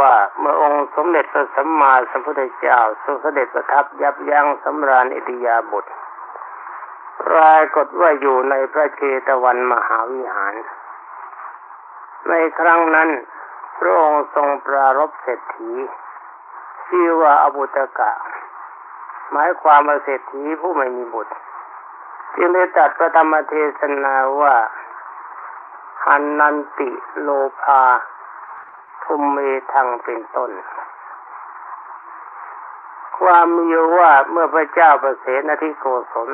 ว่าเมื่อองค์สมเด็จพระสัมมาสัมพุทธเจ้าทรงเสด็จประทับยับยั้งสำราญอิทยาบทปรากฏว่าอยู่ในพระเจตวันมหาวิหาร ในครั้งนั้นพระองค์ทรงปรารบเศรษฐีชื่อว่าอบุตกะ หมายความว่าเศรษฐีผู้ไม่มีบุตรจึงได้ตัดพระธรรมเทศนาว่าหันนันติโลภา ทุมเมทังเป็นต้น ความมีว่าเมื่อพระเจ้าประเสนทิโกศล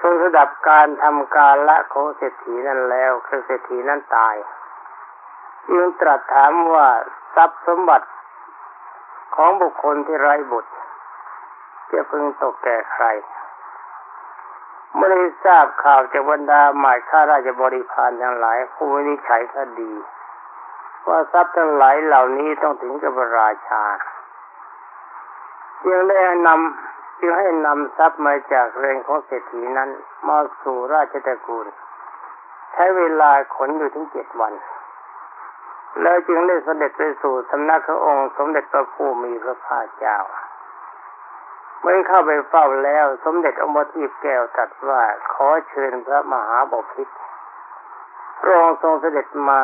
ทรงสดับการทำการละของเศรษฐีนั้นแล้วคือเศรษฐีนั้นตายจึงตรัสถามว่าทรัพย์สมบัติของบุคคลที่ไร้บุตรจะพึงตกแก่ใครเมื่อได้ทราบข่าวจากบรรดาหมายข้าราชบริพารทั้งหลายผู้วินิจฉัยคดี ว่าทรัพย์ทั้งหลายเหล่านี้ต้องถึงกับราชาจึงได้นำจึงให้นำทรัพย์มาจากเรือนของเศรษฐีนั้น มาสู่ราชตระกูล ใช้เวลาขนอยู่ถึงเจ็ดวัน แล้วจึงได้เสด็จไปสู่สำนักพระองค์ สมเด็จพระผู้มีพระภาคเจ้า เมื่อเข้าไปเฝ้าแล้ว สมเด็จอมทีพแก้วตรัสว่าขอเชิญพระมหาบพิตรพระองค์ทรงเสด็จมา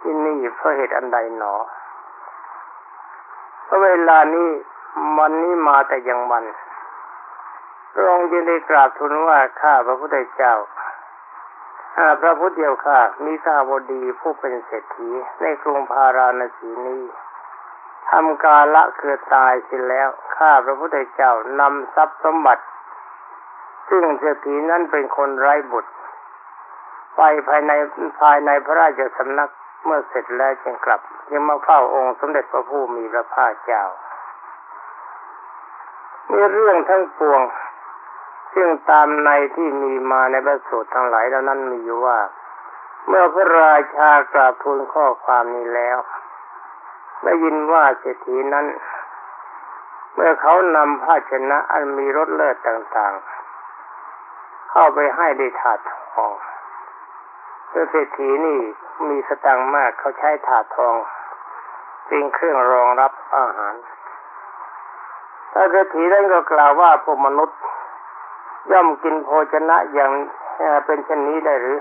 ที่นี่เพราะเหตุอันใดหนอเพราะเวลานี้มันนี้มาแต่ยังวันพระองค์จึงได้กราบทูลว่าข้าพระพุทธเจ้าอาพระพุทธเจ้าข้ามีข้าบดีผู้เป็นเศรษฐีในกรุงพาราณสีนี้ทำกาละคือตายเสิแล้วข้าพระพุทธเจ้านำทรัพย์สมบัติ ซึ่งเศรษฐีนั้นเป็นคนไร้บุตร ไปภายในภายในพระราชสำนัก เมื่อเสร็จแล้วจึงกลับ ยังมาเฝ้าองค์สมเด็จพระผู้มีพระภาคเจ้ามีเรื่องทั้งปวง ซึ่งตามในที่มีมาในพระสูตรทั้งหลายแล้วนั้นมีอยู่ว่า เมื่อพระราชากราบทูลข้อความนี้แล้ว ได้ยินว่าเศรษฐีนั้น เมื่อเขานำภาชนะอันมีรสเลิศต่างๆ เข้าไปให้ได้ถาดทอง เมื่อเศรษฐีนี่มีสตังมากเขาใช้ถาดทองเป็นเครื่องรองรับอาหารถ้าเศรษฐีนั้นก็กล่าวว่าพวกมนุษย์ ย่อมกินโภชนะอย่างเป็นเช่นนี้ได้หรือ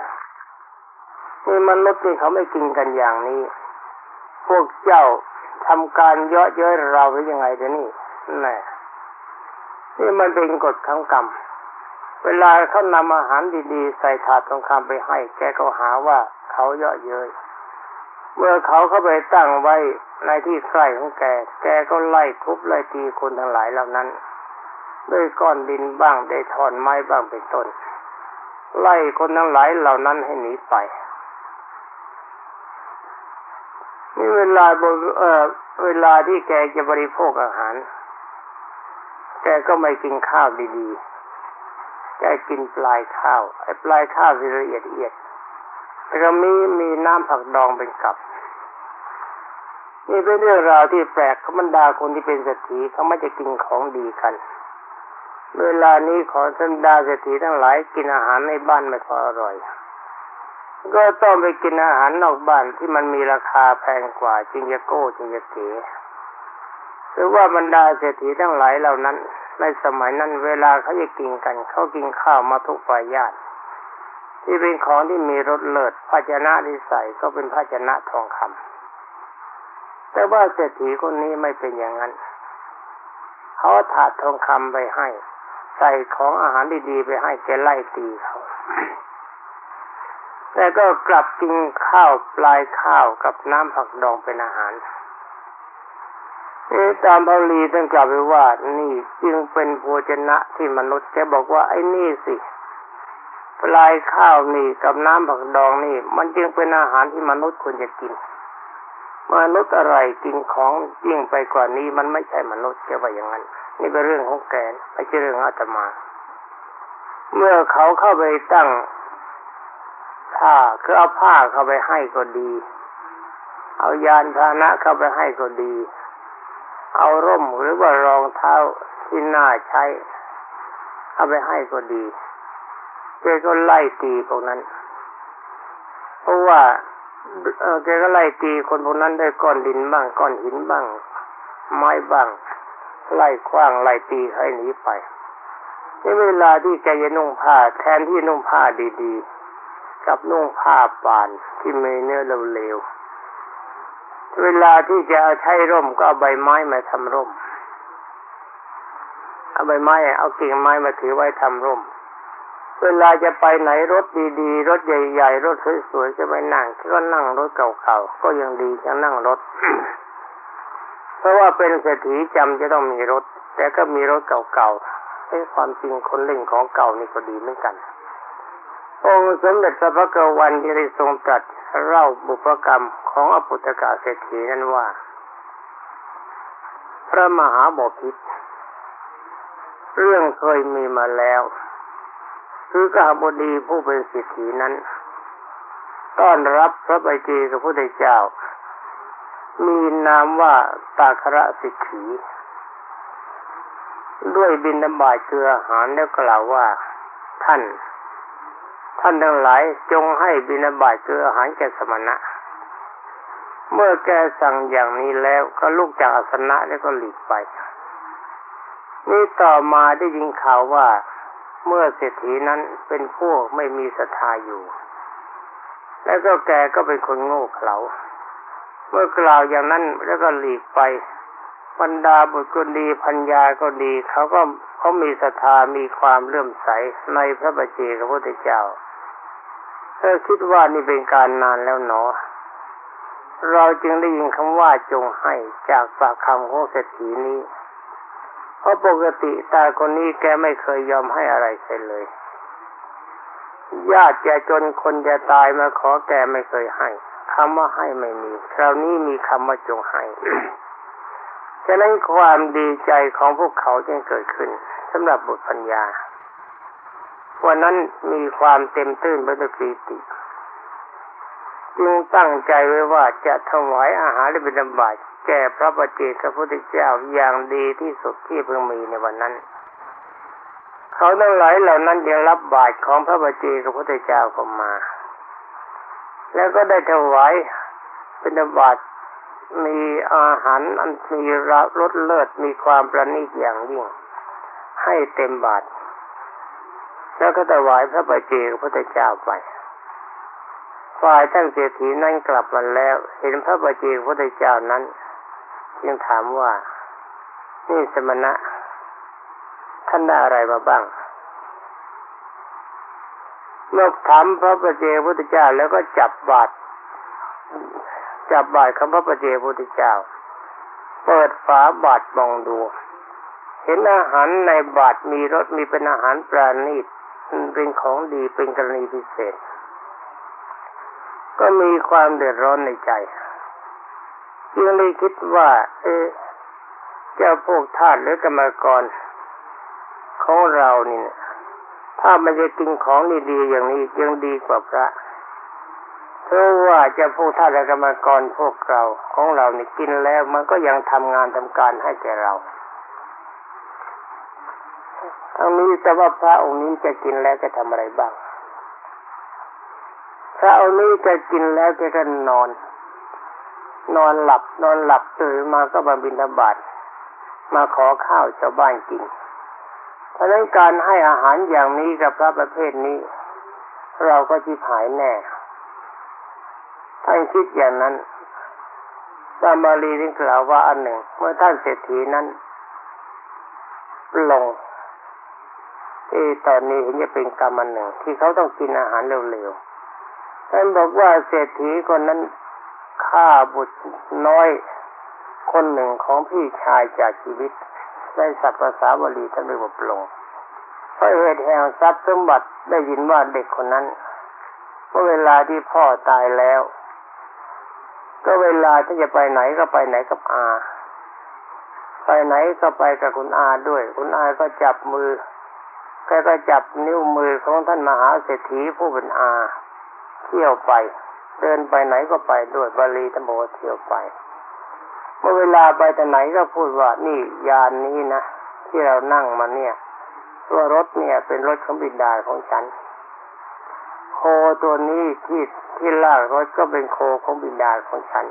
มีมนุษย์ที่เขาไม่กินกันอย่างนี้ พวกเจ้าทำการเยาะเย้ยเราหรือยังไงเดี๋ยวนี้นี่นี่มันเป็นกฎของกรรม เวลาเขานำอาหารดีๆ ใส่ถาดทองคำไปให้ แกก็หาว่าเขาเยาะเย้ยเมื่อเขาเข้าไปตั้งไว้ในที่ใกล้ของแก แกก็ไล่ทุบไล่ตีคนทั้งหลายเหล่านั้น ด้วยก้อนดินบ้างได้ถอนไม้บ้างเป็นต้น ไล่คนทั้งหลายเหล่านั้นให้หนีไปนี่เวลาเออเวลาที่แกจะบริโภคอาหาร แกก็ไม่กินข้าวดีๆ แกกินปลายข้าวไอ้ปลายข้าวที่ละเอียดเอียดแล้วก็มีมีน้ำผักดองเป็นกับ นี่เป็นเรื่องราวที่แปลกขบรรดาคนที่เป็นเศรษฐีเขาไม่จะกินของดีกัน เวลานี้ขอสันดาเศรษฐีทั้งหลายกินอาหารในบ้านไม่พออร่อย ก็ต้องไปกินอาหารนอกบ้านที่มันมีราคาแพงกว่าจึงจะโก้จึงจะเก๋ รือว่าบรรดาเศรษฐีทั้งหลายเหล่านั้น ในสมัยนั้นเวลาเขาจะกินกันเขากินข้าวมาทุกปายญาติ ที่เป็นของที่มีรสเลิศภาชนะที่ใส่ก็เป็นภาชนะทองคำแต่ว่าเศรษฐีคนนี้ไม่เป็นอย่างนั้นเขาถาดทองคำไปให้ ใส่ของอาหารดีๆไปให้แกไล่ตีเขาแต่ก็กลับกินข้าวปลายข้าวกับน้ำผักดองเป็นอาหาร ตามบาลีท่านกล่าวไว้ว่า นี่จึงเป็นโภชนะที่มนุษย์แกบอกว่าไอ้นี่สิปลายข้าวนี่กับน้ำผักดองนี่ มันจึงเป็นอาหารที่มนุษย์ควรจะกินมนุษย์อะไรกินของยิ่งไปกว่านี้มันไม่ใช่มนุษย์แกว่าอย่างนั้น นี่เป็นเรื่องของแกนไม่ใช่เรื่องอาตมา เมื่อเขาเข้าไปตั้งผ้าคือเอาผ้าเข้าไปให้ก็ดี เอายานพาหนะเข้าไปให้ก็ดี เอาร่มหรือว่ารองเท้าที่น่าใช้ เอาไปให้ก็ดีเจก็ไล่ตีพวกนั้น เพราะว่าเออแกก็ไล่ตีคนพวกนั้นด้วยก้อนดินบ้างก้อนหินบ้าง ไม้บ้าง ไล่คว้างไล่ตีให้หนีไปในเวลาที่แกจะนุ่งผ้าแทนที่นุ่งผ้าดีๆ กับนุ่งผ้าป่านที่มีเนื้อเร็วๆ เวลาที่จะใช้ร่มก็เอาใบไม้มาทำร่ม เอาใบไม้ เอากิ่งไม้มาถือไว้ทำร่ม เวลาจะไปไหนรถดีๆ รถใหญ่ๆ รถสวยๆจะไปนั่งก็นั่งรถเก่าๆ ก็ยังดีจะนั่งรถ เพราะว่าเป็นเศรษฐีจำจะต้องมีรถ แต่ก็มีรถเก่าๆให้ความจริงคนเล่นของเก่านี่ก็ดีเหมือนกัน องค์สมเด็จพระพักวันที่ได้ทรงตรัสเล่าบุพกรรมของอปุตกาเศรษฐีนั้นว่า พระมหาบพิตรเรื่องเคยมีมาแล้ว คือกหบดีผู้เป็นสิทธินั้น ต้อนรับพระบัจเกับพระพุทธเจ้า มีนามว่าตาคระสิทธิด้วยบินนบายเกลืออาหารแล้วกล่าวว่า ท่าน ท่านทั้งหลายจงให้บินาบายเกลืออาหารแก่สมณะ เมื่อแกสั่งอย่างนี้แล้วก็ลุกจากอาสนะแล้วก็หลีกไป นี่ต่อมาได้ยินข่าวว่าเมื่อเศรษฐีนั้นเป็นพวกไม่มีศรัทธาอยู่ แล้วก็แกก็เป็นคนโง่เขลา เมื่อกล่าวอย่างนั้นแล้วก็หลีกไปบรรดาบุตรก็ดีพัญญาก็ดีเขาก็เขามีศรัทธามีความเลื่อมใสในพระบัจเจกพระพุทธเจ้า เธอคิดว่านี่เป็นการนานแล้วหนอเราจึงได้ยินคำว่าจงให้จากปากคำของเศรษฐีนี้ เพราะปกติตาคนนี้แกไม่เคยยอมให้อะไรใครเลย ญาติแกจนคนจะตายมาขอแกไม่เคยให้คำว่าให้ไม่มี คราวนี้มีคำว่าจงให้ฉะนั้นความดีใจของพวกเขาจึงเกิดขึ้นสำหรับบุตรปัญญา วันนั้นมีความเต็มตื้นไปด้วยปีติจึงตั้งใจไว้ว่าจะถวายอาหารและบิณฑบาตแก่พระปฏิเจกพระพุทธเจ้าอย่างดีที่สุดที่เพิ่งมีในวันนั้น เขาทั้งหลายเหล่านั้นยังรับบาตรของพระปฏิเจกพระพุทธเจ้าเข้ามา แล้วก็ได้ถวายเป็นบาตมีอาหารอันมีรสเลิศมีความประณีตอย่างยิ่ง ให้เต็มบาตร แล้วก็ถวายพระปฏิเจกพระเจ้าไป ฝ่ายท่านเศรษฐีนั้นกลับมาแล้ว เห็นพระปฏิเจกพระเจ้านั้นจึงถามว่า นี่สมณะ ท่านได้อะไรมาบ้างเมื่อถามพระประเจพุทธเจ้าแล้วก็จับบาตรจับบาตรคำพระประเจพุทธเจ้า เปิดฝาบาตรมองดู เห็นอาหารในบาตรมีรสมีเป็นอาหารปราณีต เป็นของดีเป็นกรณีพิเศษ ก็มีความเดือดร้อนในใจจึงเลยคิดว่า เออเจ้าพวกทาสหรือกรรมกรของเรานี่ถ้ามันจะกินของดีๆอย่างนี้ยังดีกว่าพระเพราะว่าจะพวกท่าสและกรรมกรพวกเราของเรานี่กินแล้วมันก็ยังทำงานทำการให้แก่เรา อันนี้แต่ว่าพระองค์นี้จะกินแล้วจะทำอะไรบ้าง พระองค์นี้จะกินแล้วจะก็นอน นอนหลับ นอนหลับตื่นมาก็มาบินทบาทมาขอข้าวชาวบ้านกิน เพราะนั้นการให้อาหารอย่างนี้กับพระประเภทนี้ เราก็ชิบหายแน่ท่านคิดอย่างนั้นตามาลีที่กล่าวว่าอันหนึ่ง เมื่อท่านเศรษฐีนั้นลง ที่ตอนนี้เห็นจะเป็นกรรมอันหนึ่ง ที่เขาต้องกินอาหารเร็วๆท่านบอกว่าเศรษฐีคนนั้นฆ่าบุตรน้อยคนหนึ่งของพี่ชายจากชีวิตในสัพภาษาบาลีท่านเรียกว่าปลงเพราะเหตุแห่งทรัพย์สมบัติได้ยินว่าเด็กคนนั้นเมื่อเวลาที่พ่อตายแล้ว ก็เวลาที่จะไปไหนก็ไปไหนกับอา ไปไหนก็ไปกับคุณอาด้วย คุณอาก็จับมือ แกก็จับนิ้วมือของท่านมหาเศรษฐีผู้เป็นอา เที่ยวไป เดินไปไหนก็ไปด้วยบาลีธรรมโอเที่ยวไป เมื่อเวลาไปแต่ไหนก็พูดว่านี่ยานนี้นะที่เรานั่งมาเนี่ย ตัวรถเนี่ยเป็นรถของบิดาของฉัน โคตัวนี้ที่ที่ลากรถก็เป็นโคของบิดาของฉัน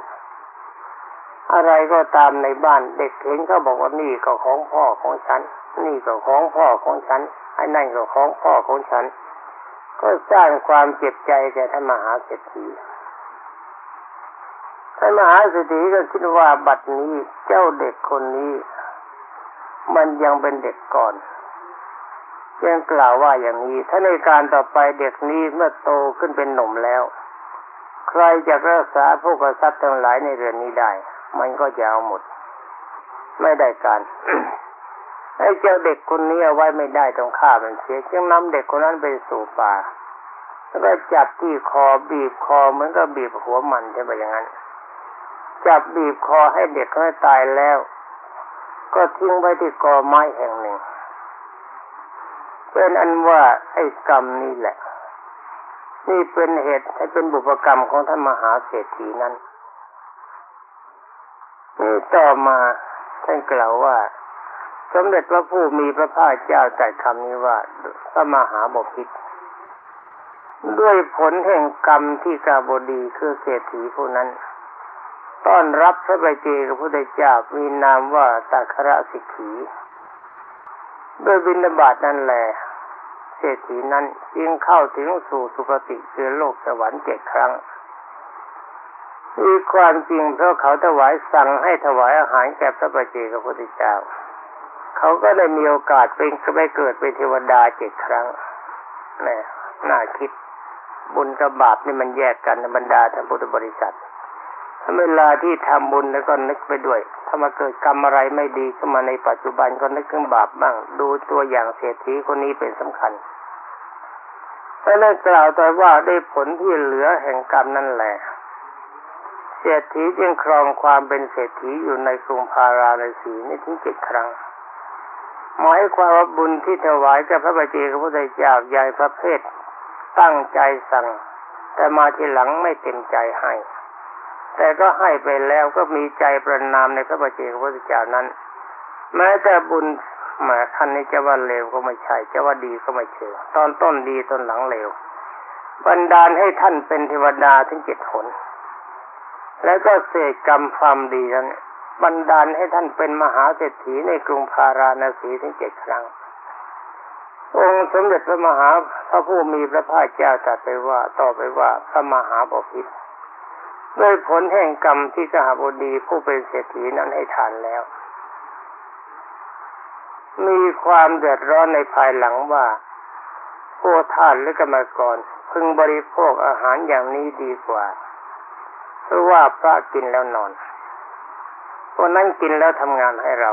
อะไรก็ตามในบ้านเด็กเห็นก็บอกว่านี่ก็ของพ่อของฉัน นี่ก็ของพ่อของฉันไอ้นั่นก็ของพ่อของฉัน ก็สร้างความเจ็บใจแก่ท่านมหาเศรษฐีท่านมหาเศรษฐีก็คิดว่าบัดนี้เจ้าเด็กคนนี้ มันยังเป็นเด็กก่อนยังกล่าวว่าอย่างนี้ ถ้าในการต่อไปเด็กนี้เมื่อโตขึ้นเป็นหนุ่มแล้ว ใครจะรักษาพวกทรัพย์ทั้งหลายในเรือนนี้ได้ มันก็จะเอาหมด ไม่ได้การไอ้เจ้าเด็กคนนี้เอาไว้ไม่ได้ต้องฆ่ามันเสียจึงนำเด็กคนนั้นไปสู่ป่า แล้วก็จับที่คอบีบคอเหมือนกับบีบหัวมันใช่ไหมอย่างนั้น จับบีบคอให้เด็กเขาตายแล้ว ก็ทิ้งไว้ที่กอไม้แห่งหนึ่งเป็นอันว่าไอ้กรรมนี่แหละ นี่เป็นเหตุให้เป็นบุพกรรมของท่านมหาเศรษฐีนั้น ต่อมาท่านกล่าวว่า สมเด็จพระผู้มีพระภาคเจ้าตรัสคำนี้ว่าพระมหาบพิตรด้วยผลแห่งกรรมที่กาบดีคือเศรษฐีผู้นั้น ต้อนรับพระบเจกับพระพุทธเจ้ามีนามว่าตาคระสิกขีด้วยบินาบาตนั่นแหละเศรษฐีนั้นจึงเข้าถึงสู่สุคติคือโลกสวรรค์เจ็ดครั้ง มีความจริงเพราะเขาถวายสั่งให้ถวายอาหารแก่พระบเจกับพระพุทธเจ้า เขาก็ได้มีโอกาสเป็นไปเกิดเป็นเทวดาเจ็ดครั้งนี่น่าคิดบุญกับบาปนี่มันแยกกันบรรดาท่านพุทธบริษัทถ้าเวลาที่ทำบุญแล้วก็นึกไปด้วย ถ้ามาเกิดกรรมอะไรไม่ดีขึ้นมาในปัจจุบันก็นึกถึงบาปบ้าง ดูตัวอย่างเศรษฐีคนนี้เป็นสำคัญแต่ได้กล่าวต่อว่าได้ผลที่เหลือแห่งกรรมนั่นแหละ รษฐีจึงครองความเป็นเศรษฐีอยู่ในกรุงพาราณสีนี่ถึงเจ็ดครั้ง หมายความว่าบุญที่ถวายกับพระบาจีกับพระพุทธเจ้าใหญ่พระเพศตั้งใจสั่ง แต่มาทีหลังไม่เต็มใจให้ แต่ก็ให้ไปแล้วก็มีใจประนามในพระบาจีกับพระพุทธเจ้านั้น แม้แต่บุญหมท่านนี้จะว่าเลวก็ไม่ใช่จะว่าดีก็ไม่เชื่อตอนต้นดีตอนหลังเลวบันดาลให้ท่านเป็นเทวดาถึงเจ็ดหน แล้วก็เสกกรรมความดีนั้นบันดาลให้ท่านเป็นมหาเศรษฐีในกรุงพาราณสีถึงเจ็ดครั้ง องค์สมเด็จพระมหาพระผู้มีพระภาคเจ้าตรัสไปว่าต่อไปว่าพระมหาบพิตรด้วยผลแห่งกรรมที่สหบดีผู้เป็นเศรษฐีนั้นให้ทานแล้ว มีความเดือดร้อนในภายหลังว่าผู้ท่านหรือกรรมกรพึงบริโภคอาหารอย่างนี้ดีกว่า เพราะว่าพระกินแล้วนอนคนนั้นกินแล้วทำงานให้เรา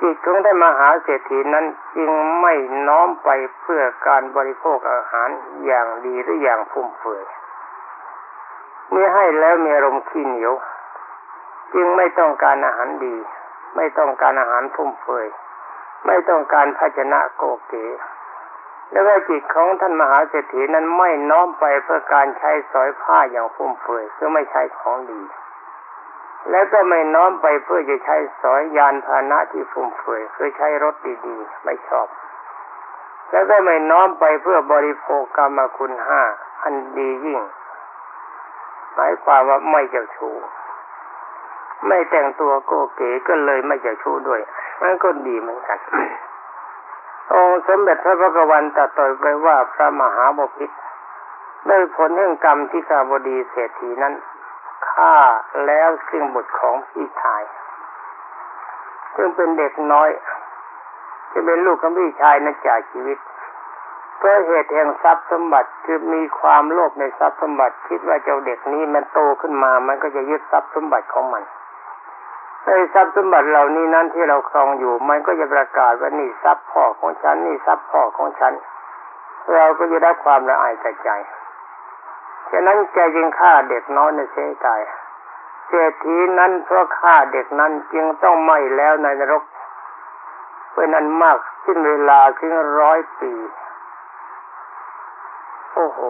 จิตของท่านมหาเศรษฐีนั้นจึงไม่น้อมไปเพื่อการบริโภคอาหารอย่างดีหรืออย่างฟุ่มเฟือยเมื่อให้แล้วมีอารมณ์ขี้เหนียว จึงไม่ต้องการอาหารดี ไม่ต้องการอาหารฟุ่มเฟือยไม่ต้องการภาชนะโกเก แล้วก็จิตของท่านมหาเศรษฐีนั้นไม่น้อมไปเพื่อการใช้สอยผ้าอย่างฟุ่มเฟือยคือไม่ใช้ของดี แล้วก็ไม่น้อมไปเพื่อจะใช้สอยยานพาหนะที่ฟุ่มเฟือยคือใช้รถดีๆ ไม่ชอบ แล้วก็ไม่น้อมไปเพื่อบริโภคกรรมคุณห้าอันดียิ่งหมายความว่าไม่เจ้าชู้ไม่แต่งตัวโกเก๋ก็เลยไม่เจ้าชู้ด้วยมันก็ดีเหมือนกัน องค์สมเด็จพระพุทธวันตรัสต่อไปว่าพระมหาบพิตรได้ผลแห่งกรรมที่กาบดีเศรษฐีนั้นฆ่าแล้วซึ่งบุตรของพี่ชาย ซึ่งเป็นเด็กน้อยจะเป็นลูกของพี่ชายนั้นจากชีวิตเพราะเหตุแห่งทรัพย์สมบัติคือมีความโลภในทรัพย์สมบัติ คิดว่าเจ้าเด็กนี้มันโตขึ้นมา มันก็จะยึดทรัพย์สมบัติของมัน ในทรัพย์สมบัติเหล่านี้นั้นที่เราครองอยู่ มันก็จะประกาศว่านี่ทรัพย์พ่อของฉันนี่ทรัพย์พ่อของฉัน เราก็จะได้ความละอายใจใจฉะนั้นแกจึงฆ่าเด็กน้อยในเสียตายเศรษฐีนั้นเพราะฆ่าเด็กนั้นจึงต้องไหม้แล้วในนรกเป็นอันมากสิ้นเวลาถึงร้อยปี โอ้โห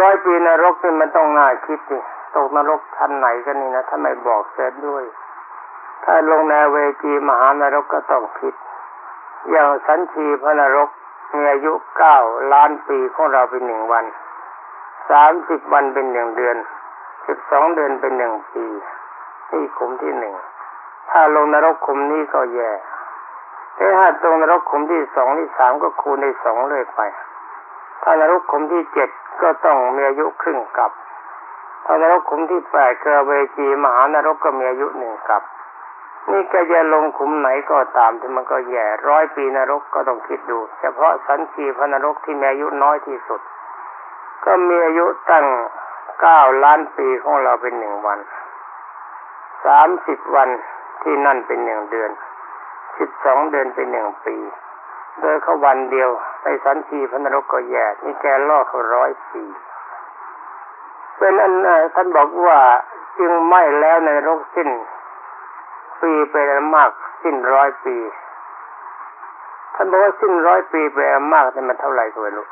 ร้อยปีนรกนี่มันต้องน่าคิดดิ ตกนรกชั้นไหนกันนี่นะถ้าไม่บอกเสร็จด้วย ถ้าลงในเวจีมหานรกก็ต้องคิด อย่างสันชีพระนรกมีอายุเก้าล้านปีของเราเป็นหนึ่งวันสามสิบวันเป็นหนึ่งเดือนสิบสองเดือนเป็นหนึ่งปีนี่ขุมที่หนึ่งถ้าลงนรกขุมนี้ก็แย่แต่ถ้าตรงนรกขุมที่สองที่สามก็คูณในสองเลยไป ถ้านรกขุมที่เจ็ดก็ต้องมีอายุครึ่งกับ ถ้านรกขุมที่แปดเกเวจีมหานรกก็มีอายุหนึ่งกับ นี่แกจะลงขุมไหนก็ตามที่มันก็แย่ร้อยปีนรกก็ต้องคิดดู เฉพาะสันชีพนรกที่มีอายุน้อยที่สุด ก็มีอายุตั้งเก้าล้านปีของเราเป็นหนึ่งวันสามสิบวันที่นั่นเป็นหนึ่งเดือนสิบสองเดือนเป็นหนึ่งปี โดยเขาวันเดียวในสันชีพนรกก็แย่นี่แกล่อเขาร้อยปี เป็นอันท่านบอกว่าจึงไม่แล้วในนรกสิ้น ปีเป็นอันมากสิ้นร้อยปีท่านบอกว่าสิ้นร้อยปีเป็นอันมากแต่มันเท่าไหร่ก็ไม่รู้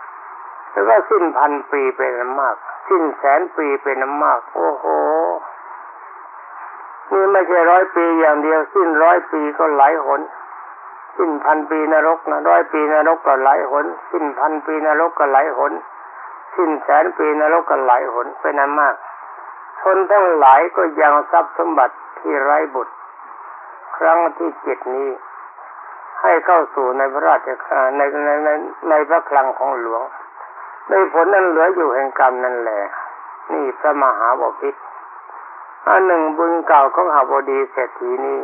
แล้วก็สิ้นพันปีเป็นอันมาก สิ้นแสนปีเป็นอันมาก โอ้โหนี่ไม่ใช่ร้อยปีอย่างเดียว สิ้นร้อยปีก็หลายหนสิ้นพันปีนรกนะร้อยปีนรกก็หลายหนสิ้นพันปีนรกก็หลายหน สิ้นแสนปีนรกก็หลายหนเป็นอันมากคนทั้งหลายก็ยังทรัพย์สมบัติที่ไร้บุตร ครั้งที่เจ็ดนี้ ให้เข้าสู่ในพระราชในในในในพระคลังของหลวงในผลนั้นเหลืออยู่แห่งกรรมนั่นแหละ นี่พระมหาวพิตรอันหนึ่งบุญเก่าของหาบดีเศรษฐีนี้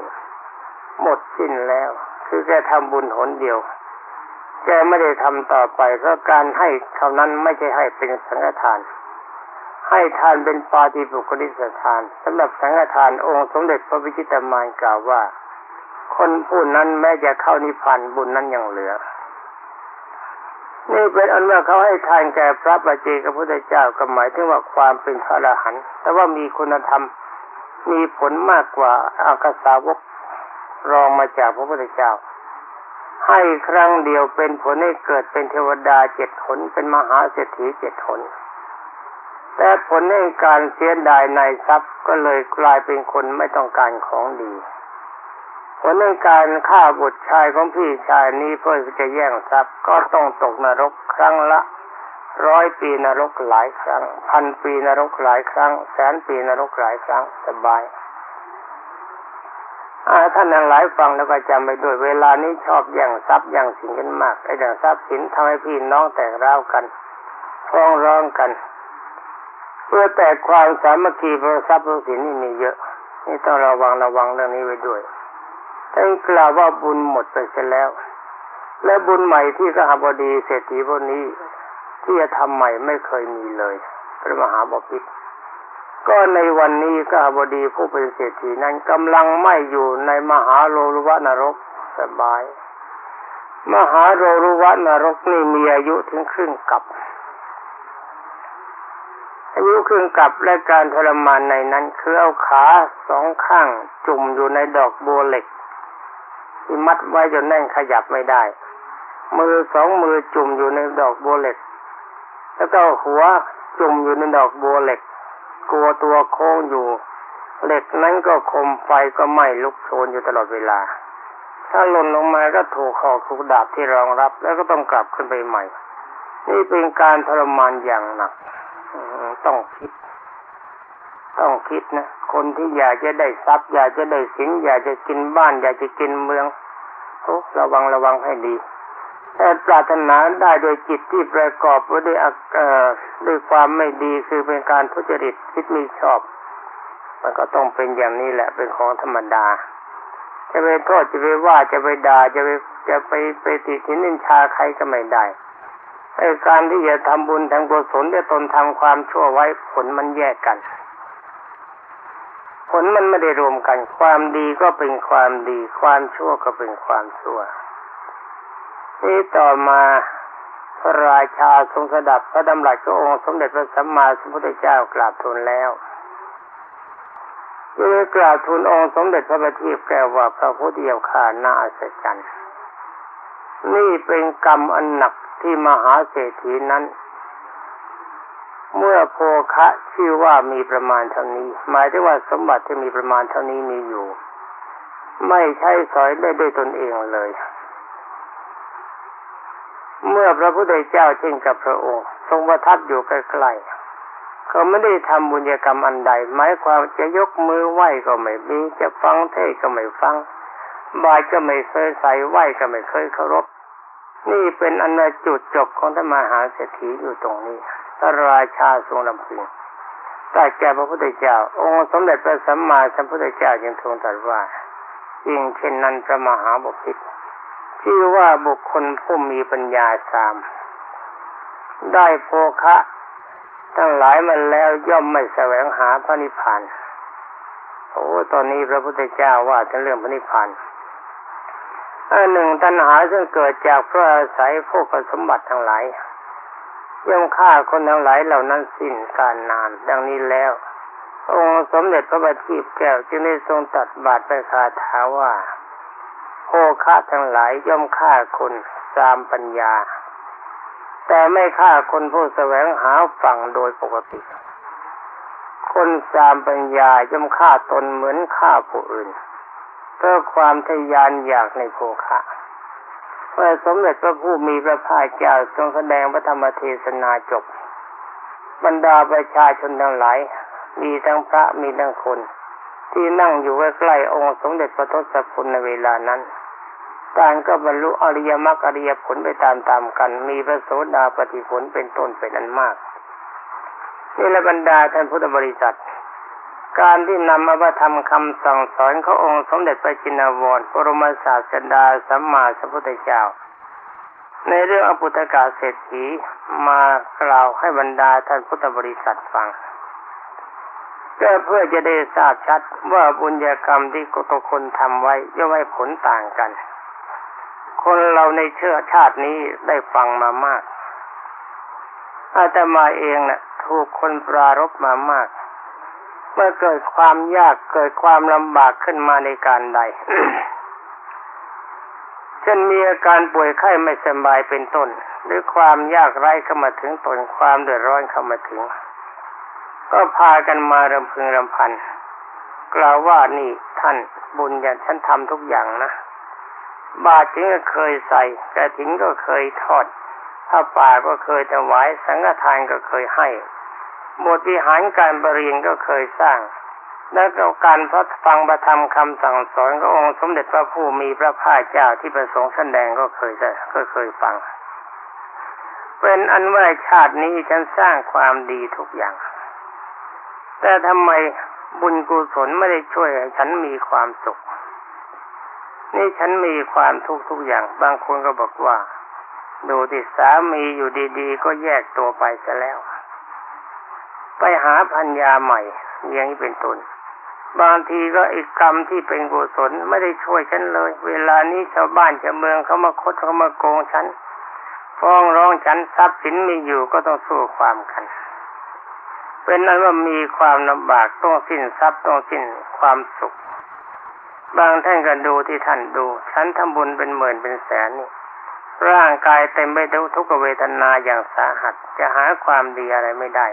หมดสิ้นแล้ว คือแกทำบุญหนเดียว แกไม่ได้ทำต่อไปเพราะการให้เท่านั้นไม่ใช่ให้เป็นสังฆทาน ให้ทานเป็นปาฏิบุคลิสทานสำหรับสังฆทานองค์สมเด็จพระวิชิตามานกล่าวว่า คนผู้นั้นแม้จะเข้านิพพานบุญนั้นยังเหลือนี่เป็นอันว่าเขาให้ทานแก่พระปัจเจกพุทธเจ้าก็หมายถึงว่าความเป็นพระอรหันต์แต่ว่ามีคุณธรรมมีผลมากกว่าอากาสาวกรองมาจากพระพุทธเจ้า ให้ครั้งเดียวเป็นผลให้เกิดเป็นเทวดาเจ็ดหนเป็นมหาเศรษฐีเจ็ดหนแต่ผลในการเสียดายในทรัพย์ก็เลยกลายเป็นคนไม่ต้องการของดี ผลในการฆ่าบุตรชายของพี่ชายนี้เพื่อจะแย่งทรัพย์ก็ต้องตกนรกครั้งละร้อยปีนรกหลายครั้ง พันปีนรกหลายครั้ง แสนปีนรกหลายครั้งสบาย ท่านนั้นหลายฟังแล้วก็จำไปด้วยเวลานี้ชอบแย่งทรัพย์แย่งสินกันมากไอ้แย่งทรัพย์สินทำให้พี่น้องแตกร้าวกันฟ้องร้องกัน เพื่อแตกความสามัคคีเพราะทรัพย์สินนี่มีเยอะ นี่ต้องระวังระวังเรื่องนี้ไว้ด้วยท่านกล่าวว่าบุญหมดไปเสียแล้ว และบุญใหม่ที่สหบดีเศรษฐีพวกนี้ ที่จะทำใหม่ไม่เคยมีเลย พระมหาบพิตร ก็ในวันนี้ก็บดีผู้เป็นเศรษฐีนั้นกำลังไม่อยู่ในมหาโลรุวะนรกสบาย มหาโลรุวะนรกนี่มีอายุถึงครึ่งกับ อายุครึ่งกับและการทรมานในนั้นคือเอาขาสองข้างจุ่มอยู่ในดอกบัวเหล็ก ที่มัดไว้จนแน่นขยับไม่ได้ มือสองมือจุ่มอยู่ในดอกบัวเหล็ก แล้วก็หัวจุ่มอยู่ในดอกบัวเหล็ก กลัวตัวโค้งอยู่ เหล็กนั้นก็คมไฟก็ไหม้ลุกโชนอยู่ตลอดเวลา ถ้าหล่นลงมาก็ถูกหอกถูกดาบที่รองรับ แล้วก็ต้องกลับขึ้นไปใหม่ นี่เป็นการทรมานอย่างหนักต้องคิด ต้องคิดนะ คนที่อยากจะได้ทรัพย์อยากจะได้สินอยากจะกินบ้าน อยากจะกินเมืองโอ้ระวังระวังให้ดี ปรารถนาได้โดยจิตที่ประกอบด้วยด้วยความไม่ดีคือเป็นการทุจริตคิดมีชอบ มันก็ต้องเป็นอย่างนี้แหละเป็นของธรรมดา จะไปโทษจะไปว่าจะไปด่าจะไปจะไปไปติถินินชาใครก็ไม่ได้ไอ้การที่จะทำบุญทำกุศลจะตนทำความชั่วไว้ผลมันแยกกัน ผลมันไม่ได้รวมกัน ความดีก็เป็นความดี ความชั่วก็เป็นความชั่ว นี้ต่อมาพระราชาทรงสดับพระดำรัสขององค์สมเด็จพระสัมมาสัมพุทธเจ้ากราบทูลแล้วยังกราบทูลองค์สมเด็จพระบัณฑิตแก้วว่าพระพุทธเจ้าข่าน่าอัศจรรย์นี่เป็นกรรมอันหนักที่มหาเศรษฐีนั้น เมื่อโภคะชื่อว่ามีประมาณเท่านี้ หมายถึงว่าสมบัติที่มีประมาณเท่านี้มีอยู่ ไม่ใช่สอยได้ด้วยตนเองเลย พระพุทธเจ้าเช่นกับพระองค์ ทรงประทับอยู่ใกล้ๆก็ไม่ได้ทำบุญกรรมอันใด หมายความจะยกมือไหว้ก็ไม่มีจะฟังเทศก็ไม่ฟัง บายก็ไม่เคยใส่ไหว้ก็ไม่เคยเคารพ นี่เป็นอันจุดจบของธรรมหาเศรษฐีอยู่ตรงนี้พระราชาทรงลำพึงตรัสแก่พระพุทธเจ้า องค์สมเด็จพระสัมมาสัมพุทธเจ้ายังทรงตรัสว่ายิ่งเช่นนั้นพระมหาบุพิตร ชื่อว่าบุคคลผู้มีปัญญาสาม ได้โภคะ ทั้งหลายมันแล้วย่อมไม่แสวงหาพระนิพพานโอ้ตอนนี้พระพุทธเจ้าว่าถึงเรื่องพระนิพพานอันหนึ่งตัณหาซึ่งเกิดจากเพราะอาศัยพวกสมบัติทั้งหลายย่อมฆ่าคนทั้งหลายเหล่านั้นสิ้นการนาน ดังนี้แล้ว องค์สมเด็จพระบัณฑิตแก้วจึงได้ทรงตัดบาทไปคาถาว่า โภคะทั้งหลายย่อมฆ่าคนตามปัญญา แต่ไม่ฆ่าคนผู้แสวงหาฝั่งโดยปกติ คนตามปัญญาย่อมฆ่าตนเหมือนฆ่าผู้อื่น เพื่อความทยานอยากในโภคะเมื่อสมเด็จพระผู้มีพระภาคเจ้าทรงแสดงพระธรรมเทศนาจบ บรรดาประชาชนทั้งหลาย มีทั้งพระมีทั้งคน ที่นั่งอยู่ใกล้ๆองค์สมเด็จพระทศพลในเวลานั้นต่างก็บรรลุอริยมรรคอริยผลไปตามๆกัน มีพระโสดาปฏิผลเป็นต้นเป็นอันมาก นี่ละบรรดาท่านพุทธบริษัท การที่นำมาทำคำสั่งสอนขององค์สมเด็จพระจินวรปรมศาสดาสัมมาสัมพุทธเจ้า ในเรื่องอปุตกาเศรษฐีมากล่าวให้บรรดาท่านพุทธบริษัทฟัง ก็เพื่อจะได้ทราบชัดว่าบุญญากรรมที่ทุกคนทำไว้ย่อมให้ผลต่างกัน คนเราในเชื้อชาตินี้ได้ฟังมามาก อาตมาเองนะ่ะ ถูกคนปรารบมามาก เมื่อเกิดความยากเกิดความลำบากขึ้นมาในการใดเช่นมีอาการป่วยไข้ไม่สบายเป็นต้น หรือความยากไร้เข้ามาถึงตนความเดือดร้อนเข้ามาถึง ก็พากันมารำพึงรำพัน กล่าวว่านี่ท่านบุญอย่างฉันทำทุกอย่างนะ บาตรถึงก็เคยใส่กระถิ่นก็เคยทอดผ้าป่าก็เคยถวายสังฆทานก็เคยให้บทวิหารการบริยนก็เคยสร้าง แล้วก็การพระฟังประธรรมคำสั่งสอนขององค์สมเด็จพระผู้มีพระภาคเจ้าที่ประสงค์แสดงก็เคยก็เคยฟัง เป็นอันว่าชาตินี้ฉันสร้างความดีทุกอย่าง แต่ทำไมบุญกุศลไม่ได้ช่วยให้ฉันมีความสุข นี่ฉันมีความทุกข์ทุกอย่าง บางคนก็บอกว่า ดูที่สามีอยู่ดีๆ ก็แยกตัวไปซะแล้ว ไปหาพัญญาใหม่อย่างนี้เป็นต้นบางทีก็อีกกรรมที่เป็นกุศลไม่ได้ช่วยฉันเลย เวลานี้ชาวบ้านชาวเมืองเขามาคดเขามาโกงฉันฟ้องร้องฉันทรัพย์สินมีอยู่ก็ต้องสู้ความกัน เป็นนั้นว่ามีความลำบากต้องสิ้นทรัพย์ต้องสิ้นความสุข บางท่านก็ดูที่ท่านดูฉันทำบุญเป็นหมื่นเป็นแสนนี่ร่างกายเต็มไปด้วยทุกขเวทนาอย่างสาหัส จะหาความดีอะไรไม่ได้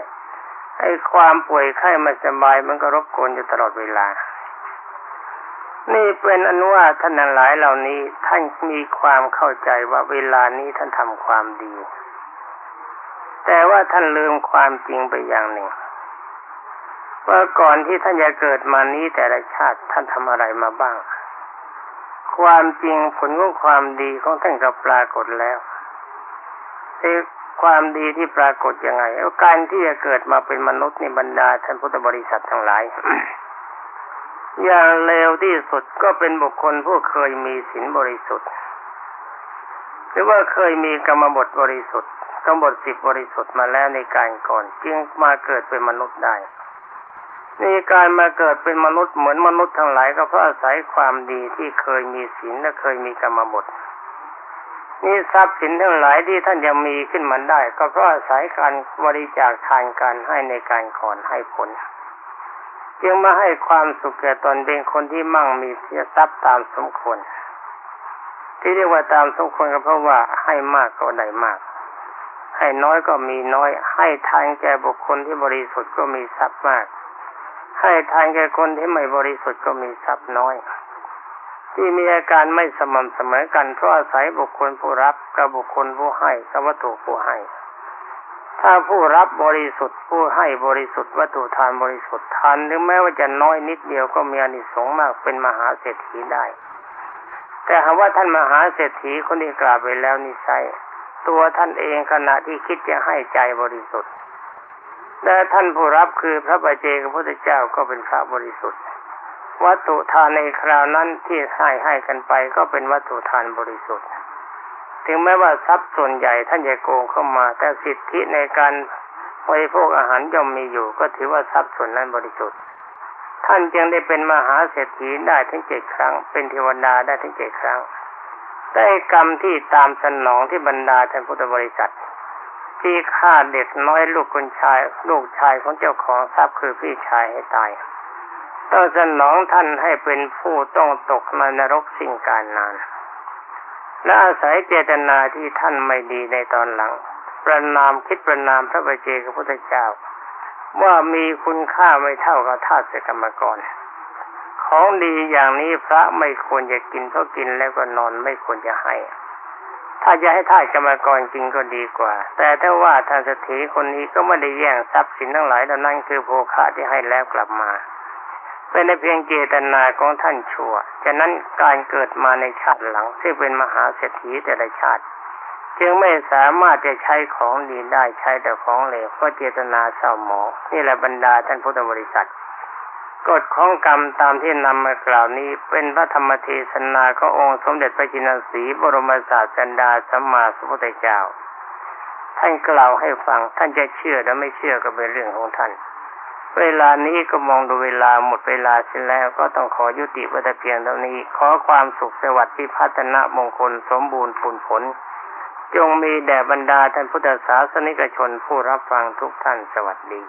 ไอ้ความป่วยไข้ไม่สบายมันก็รบกวนอยู่ตลอดเวลา นี่เป็นอนุว่าท่านหลายเหล่านี้ท่านมีความเข้าใจว่าเวลานี้ท่านทำความดี แต่ว่าท่านลืมความจริงไปอย่างหนึ่งว่าก่อนที่ท่านจะเกิดมานี้แต่ละชาติท่านทำอะไรมาบ้าง ความจริงผลของความดีของท่านก็ปรากฏแล้วแต่ความดีที่ปรากฏยังไงการที่จะเกิดมาเป็นมนุษย์ในบรรดาท่านพุทธบริษัททั้งหลาย อย่างเลวที่สุดก็เป็นบุคคลผู้เคยมีศีลบริสุทธิ์ หรือว่าเคยมีกรรมบทบริสุทธิ์ กรรมบทสิบบริสุทธิ์มาแล้วในการก่อนจึงมาเกิดเป็นมนุษย์ได้นี่การมาเกิดเป็นมนุษย์เหมือนมนุษย์ทั้งหลายก็เพราะอาศัยความดีที่เคยมีศีลและเคยมีกรรมบทนี่ทรัพย์สินทั้งหลายที่ท่านยังมีขึ้นมาได้ ก็เพราะอาศัยการบริจาคทานการให้ในการก่อนให้ผล จึงมาให้ความสุขแก่ตนเป็นคนที่มั่งมีเสียทรัพย์ตามสมควรที่เรียกว่าตามสมควรก็เพราะว่าให้มากก็ได้มาก ให้น้อยก็มีน้อย ให้ทานแก่บุคคลที่บริสุทธิ์ก็มีทรัพย์มาก ให้ทานแก่คนที่ไม่บริสุทธิ์ก็มีทรัพย์น้อย ที่มีอาการไม่สม่ำเสมอกันเพราะอาศัยบุคคลผู้รับกับบุคคลผู้ให้กับวัตถุผู้ให้ ถ้าผู้รับบริสุทธิ์ผู้ให้บริสุทธิ์วัตถุทานบริสุทธิ์ทานถึงแม้ว่าจะน้อยนิดเดียวก็มีอนิสงส์มากเป็นมหาเศรษฐีได้ แต่หากว่าท่านมหาเศรษฐีคนที่กล่าวไปแล้วนิสัย ตัวท่านเองขณะที่คิดจะให้ใจบริสุทธิ์และท่านผู้รับคือพระบาเจกพระพุทธเจ้าก็เป็นพระบริสุทธิ์ วัตถุทานในคราวนั้นที่ให้ให้กันไปก็เป็นวัตถุทานบริสุทธิ์ ถึงแม้ว่าทรัพย์ส่วนใหญ่ท่านจะโกงเข้ามา แต่สิทธิในการบริโภคอาหารย่อมมีอยู่ ก็ถือว่าทรัพย์ส่วนนั้นบริสุทธิ์ ท่านจึงได้เป็นมหาเศรษฐีได้ถึงเจ็ดครั้ง เป็นเทวดาได้ถึงเจ็ดครั้ง ได้กรรมที่ตามสนองที่บรรดาท่านพุทธบริษัท ที่ฆ่าเด็กน้อยลูกคนชาย ลูกชายของเจ้าของทรัพย์คือพี่ชายให้ตายต้องสนองท่านให้เป็นผู้ต้องตกในนรกสิ่งการนาน และอาศัยเจตนาที่ท่านไม่ดีในตอนหลัง ประนามคิดประนามพระบัจเจกพุทธเจ้า ว่ามีคุณค่าไม่เท่ากับทาสกรรมกร ของดีอย่างนี้พระไม่ควรจะกินเพราะกินแล้วก็นอนไม่ควรจะให้ ถ้าจะให้ท่าสกรรมกรกินก็ดีกว่า แต่ถ้าว่าท่านสถีคนนี้ก็ไม่ได้แย่งทรัพย์สินทั้งหลายเหล่านั้นคือโภคะที่ให้แล้วกลับมาเป็นในเพียงเจตนาของท่านชั่วฉะนั้นการเกิดมาในชาติหลัง ซึ่งเป็นมหาเศรษฐีแต่ละชาติ จึงไม่สามารถจะใช้ของดีได้ใช้แต่ของเหลวเพราะเจตนาเศร้าหมองนี่แหละบรรดาท่านพุทธบริษัท กฎของกรรมตามที่นำมากล่าวนี้ เป็นพระธรรมเทศนาขององค์สมเด็จพระจินสีบรมศาสันดาสัมมาสัมพุทธเจ้า ท่านกล่าวให้ฟังท่านจะเชื่อหรือไม่เชื่อก็เป็นเรื่องของท่าน เวลานี้ก็มองดูเวลาหมดเวลาเสร็จแล้วก็ต้องขอยุติไว้แต่เพียงเท่านี้ ขอความสุขสวัสดิ์ที่พัฒนามงคลสมบูรณ์ผลผล จงมีแด่บรรดาท่านพุทธศาสนิกชนผู้รับฟังทุกท่านสวัสดี